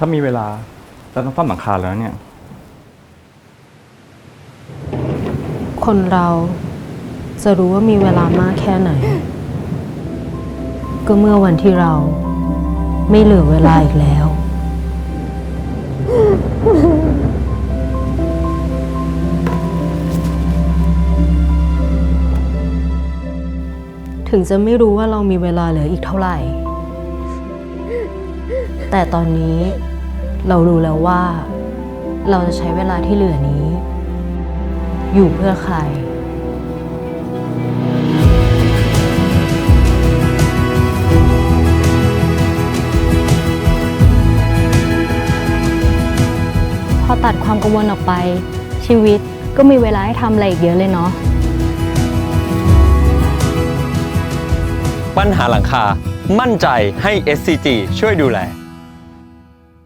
ถ้ามีเวลาจะต้องซ่อมหลังคาแล้วเนี่ย คนเราจะรู้ว่ามีเวลามากแค่ไหน ก็เมื่อวันที่เราไม่เหลือเวลาอีกแล้ว ถึงจะไม่รู้ว่าเรามีเวลาเหลืออีกเท่าไหร่ แต่ตอนนี้ เรารู้แล้วว่า เราจะใช้เวลาที่เหลือนี้ อยู่เพื่อใครพอตัดความกังวลออกไป ชีวิตก็มีเวลาให้ทำอะไรอีกเยอะเลยเนาะปัญหาหลังคา มั่นใจให้ SCG ช่วยดูแล